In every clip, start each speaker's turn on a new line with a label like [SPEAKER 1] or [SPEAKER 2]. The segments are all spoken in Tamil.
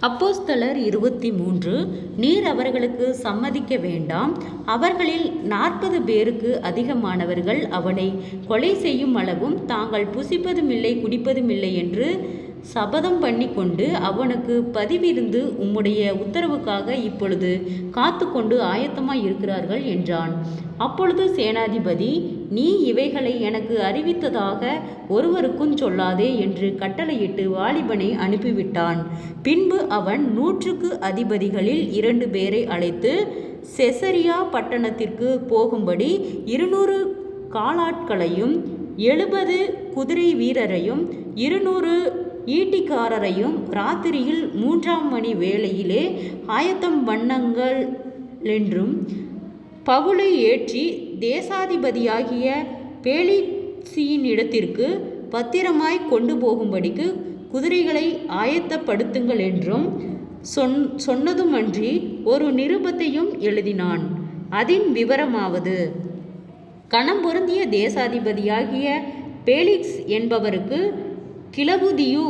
[SPEAKER 1] அப்போஸ்தலர் இருபத்தி மூன்று நீர் அவர்களுக்கு சம்மதிக்க வேண்டாம். அவர்களில் நாற்பது பேருக்கு அதிகமானவர்கள் அவனை கொலை செய்யும் அளவும் தாங்கள் புசிப்பதுமில்லை குடிப்பதுமில்லை என்று சபதம் பண்ணி கொண்டு அவனுக்கு பதிவிருந்து உம்முடைய உத்தரவுக்காக இப்பொழுது காத்து கொண்டு ஆயத்தமாய் இருக்கிறார்கள் என்றான். அப்பொழுது சேனாதிபதி நீ இவைகளை எனக்கு அறிவித்ததாக ஒருவருக்கும் சொல்லாதே என்று கட்டளையிட்டு வாலிபனை அனுப்பிவிட்டான். பின்பு அவன் நூற்றுக்கு அதிபதிகளில் இரண்டு பேரை அழைத்து செசரியா பட்டணத்திற்கு போகும்படி இருநூறு காலாட்களையும் எழுபது குதிரை வீரரையும் இருநூறு ஈட்டிக்காரரையும் ராத்திரியில் மூன்றாம் மணி வேளையிலே ஆயத்தம் வண்ணங்கள் என்றும் பவுலை ஏற்றி தேசாதிபதியாகிய பேலிக்சியின் இடத்திற்கு பத்திரமாய் கொண்டு போகும்படிக்கு குதிரைகளை ஆயத்தப்படுத்துங்கள் என்றும் சொன் சொன்னதுமன்றி ஒரு நிருபத்தையும் எழுதினான். அதின் விவரமாவது. கணம் பொருந்திய தேசாதிபதியாகிய பேலிக்ஸ் என்பவருக்கு கிளவுதியு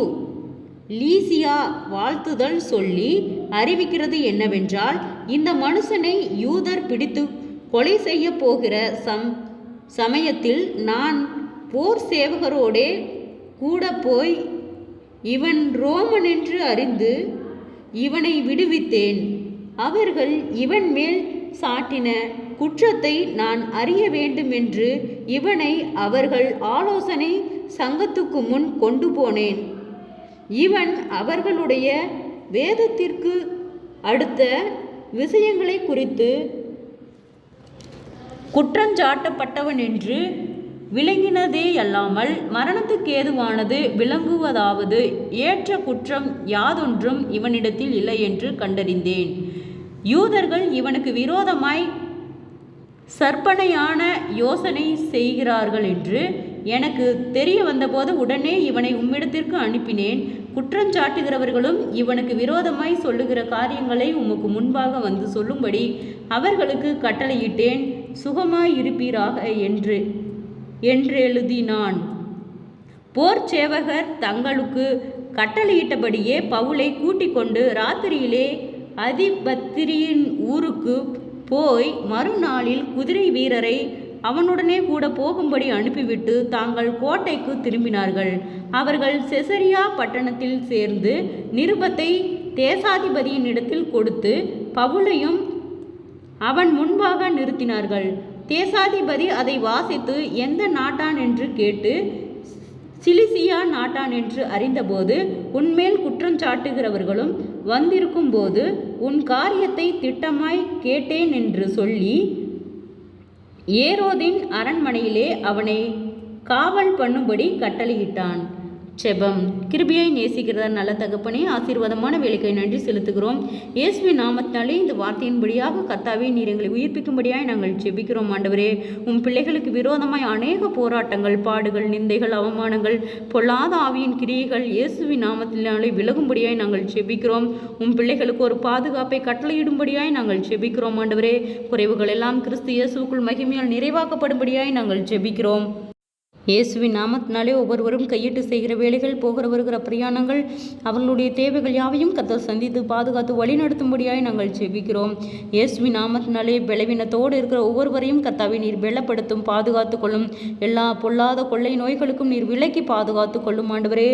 [SPEAKER 1] லீசியா வாழ்த்துதல் சொல்லி அறிவிக்கிறது என்னவென்றால் இந்த மனுஷனை யூதர் பிடித்து கொலை செய்ய போகிற சம் சமயத்தில் நான் போர் சேவகரோடே கூட போய் இவன் ரோமன் என்று அறிந்து இவனை விடுவித்தேன். அவர்கள் இவன் மேல் சாட்டின குற்றத்தை நான் அறிய வேண்டுமென்று இவனை அவர்கள் ஆலோசனை சங்கத்துக்கு முன் கொண்டு போனேன். இவன் அவர்களுடைய வேதத்திற்கு அடுத்த விஷயங்களை குறித்து குற்றஞ்சாட்டப்பட்டவன் என்று விளங்கினதேயல்லாமல் மரணத்துக்கு ஏதுவானது விளங்குவதாவது ஏற்ற குற்றம் யாதொன்றும் இவனிடத்தில் இல்லை என்று கண்டறிந்தேன். யூதர்கள் இவனுக்கு விரோதமாய் சற்பனையான யோசனை செய்கிறார்கள் என்று எனக்கு தெரிய வந்தபோது உடனே இவனை உம்மிடத்திற்கு அனுப்பினேன். குற்றஞ்சாட்டுகிறவர்களும் இவனுக்கு விரோதமாய் சொல்லுகிற காரியங்களை உமக்கு முன்பாக வந்து சொல்லும்படி அவர்களுக்கு கட்டளையிட்டேன். சுகமாயிருப்பீராக என்று என்றெழுதினான். போர் சேவகர் தங்களுக்கு கட்டளையிட்டபடியே பவுலை கூட்டிக் கொண்டு ராத்திரியிலே அதிபத்திரியின் ஊருக்கு போய் மறுநாளில் குதிரை வீரரை அவனுடனே கூட போகும்படி அனுப்பிவிட்டு தாங்கள் கோட்டைக்கு திரும்பினார்கள். அவர்கள் செசரியா பட்டணத்தில் சேர்ந்து நிருபத்தை தேசாதிபதியின் இடத்தில் கொடுத்து பவுலையும் அவன் முன்பாக நிறுத்தினார்கள். தேசாதிபதி அதை வாசித்து எந்த நாட்டான் என்று கேட்டு சிலிசியா நாட்டான் என்று அறிந்தபோது உன்மேல் குற்றஞ்சாட்டுகிறவர்களும் வந்திருக்கும்போது உன் காரியத்தை திட்டமாய் கேட்டேன் என்று சொல்லி ஏரோதின் அரண்மனையிலே அவனை காவல் பண்ணும்படி கட்டளையிட்டான். செபம். கிருபியை நேசிக்கிறதா நல்ல தகப்பனே ஆசீர்வாதமான வேலைக்கை நன்றி செலுத்துகிறோம். இயேசுவி நாமத்தினாலே இந்த வார்த்தையின்படியாக கர்த்தாவே நீர் எங்களை உயிர்ப்பிக்கும்படியாக நாங்கள் செபிக்கிறோம் ஆண்டவரே. உம் பிள்ளைகளுக்கு விரோதமாய் அநேக போராட்டங்கள் பாடுகள் நிந்தைகள் அவமானங்கள் பொல்லாத ஆவியின் கிரியைகள் இயேசுவி நாமத்தினாலே விலகும்படியாய் நாங்கள் செபிக்கிறோம் உம் பிள்ளைகளுக்கு ஒரு பாதுகாப்பை கட்டளையிடும்படியாய் நாங்கள் செபிக்கிறோம் ஆண்டவரே. குறைவுகள் எல்லாம் கிறிஸ்து இயேசுக்குள் மகிமையால் நிறைவாக்கப்படும்படியாய் நாங்கள் செபிக்கிறோம் இயேசுவின் நாமத்தினாலே ஒவ்வொருவரும் கையிட்டு செய்கிற வேலைகள் போகிற வருகிற பிரயாணங்கள் அவர்களுடைய தேவைகள் யாவையும் கத்தர் சந்தித்து பாதுகாத்து வழிநடத்தும்படியாய் நாங்கள் செபிக்கிறோம் இயேசுவின் நாமத்தினாலே பலவீனத்தோடு இருக்கிற ஒவ்வொருவரையும் கத்தாவை நீர் வெள்ளப்படுத்தும் பாதுகாத்து கொள்ளும். எல்லா பொல்லாத கொள்ளை நோய்களுக்கும் நீர் விலக்கி பாதுகாத்து கொள்ளும் ஆண்டவரே.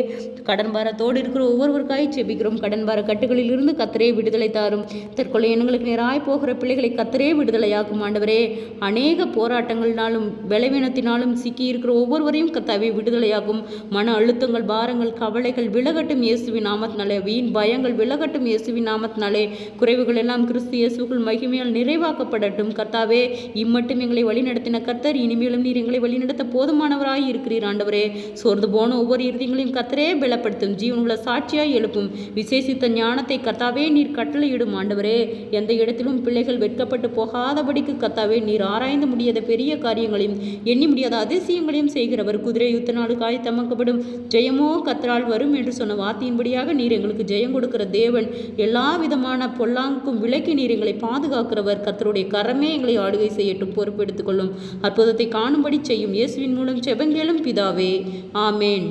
[SPEAKER 1] கடன் பாரத்தோடு இருக்கிற ஒவ்வொருவருக்காய் செபிக்கிறோம் கடன் பார கட்டுகளில் இருந்து கத்தரே விடுதலை தாரும். தற்கொலை எங்களுக்கு நேராய் போகிற பிள்ளைகளை கத்தரே விடுதலையாக்கும் ஆண்டவரே. அநேக போராட்டங்களினாலும் பலவீனத்தினாலும் சிக்கி இருக்கிற ஒவ்வொரு ஒவ்வொருவரையும் கத்தாவே விடுதலையாகும். மன அழுத்தங்கள் பாரங்கள் கவலைகள் விலகட்டும் இயேசுவின் நாமத்தினாலே. வீண் பயங்கள் விலகட்டும் இயேசுவின் நாமத்தினாலே. குறைவுகள் எல்லாம் கிறிஸ்து இயேசுக்குள் மகிமையால் நிறைவாக்கப்படட்டும். கர்த்தாவே இம்மட்டும் எங்களை வழிநடத்தின கர்த்தர் இனிமேலும் நீர் எங்களை வழிநடத்த போதுமானவராய் இருக்கிறீர் ஆண்டவரே. சோர்ந்து போன ஒவ்வொரு இறுதிகளையும் கத்தரே பலப்படுத்தும். ஜீவனுள்ள சாட்சியாய் எழுப்பும். விசேஷித்த ஞானத்தை கத்தாவே நீர் கட்டளையிடும் ஆண்டவரே. எந்த இடத்திலும் பிள்ளைகள் வெட்கப்பட்டு போகாதபடிக்கு கத்தாவே நீர் ஆராய்ந்து முடியாத பெரிய காரியங்களையும் எண்ணி முடியாத அதிசயங்களையும் செய்கிறவர். குதிரை யுத்த நாளுக்காய் தமக்கப்படும். ஜெயமோ கத்தரால் வரும் என்று சொன்ன வார்த்தையின்படியாக நீர் எங்களுக்கு ஜெயம் கொடுக்கிற தேவன். எல்லா விதமான பொல்லாங்கும் விலக்கி நீர் எங்களை பாதுகாக்கிறவர். கத்தருடைய கரமே எங்களை ஆளுகை செய்யட்டும் பொறுப்பெடுத்துக் கொள்ளும் அற்புதத்தை காணும்படி செய்யும் இயேசுவின் மூலம் செபங்கேளும் பிதாவே. ஆமேன்.